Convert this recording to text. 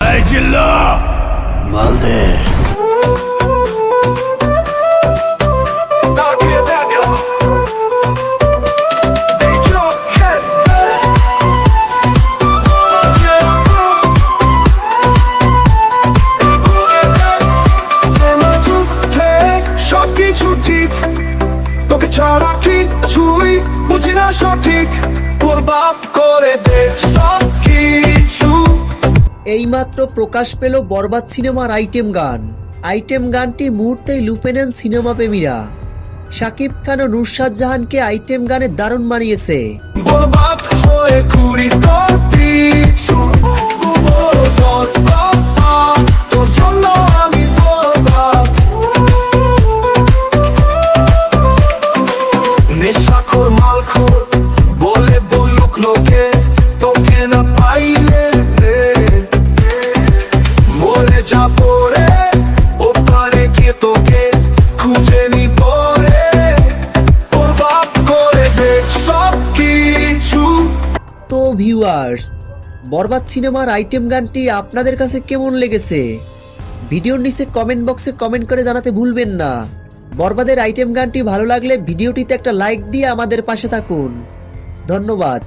এই মালদে ঠিক তোকে ছাড়া কিছুই বুঝি না সঠিক তোর বাপ করে দে এইমাত্র প্রকাশ পেল বরবাদ সিনেমার আইটেম গান। আইটেম গানটি মুহূর্তেই লুপে নেন সিনেমা প্রেমীরা শাকিব খান ও নুরশাদ জাহানকে আইটেম গানে দারুণ মানিয়েছে। বরবাদ যাব রে, ওপারে গিয়ে তোকে খুঁজে নিব রে। তোর বাপ করে দে সব কিছু তো ভিউয়ার্স বরবাদ সিনেমার আইটেম গানটি আপনাদের কাছে কেমন লেগেছে? ভিডিওর নিচে কমেন্ট বক্সে কমেন্ট করে জানাতে ভুলবেন না। বরবাদের আইটেম গানটি ভালো লাগলে ভিডিওটিতে একটা লাইক দিয়ে আমাদের পাশে থাকুন। ধন্যবাদ।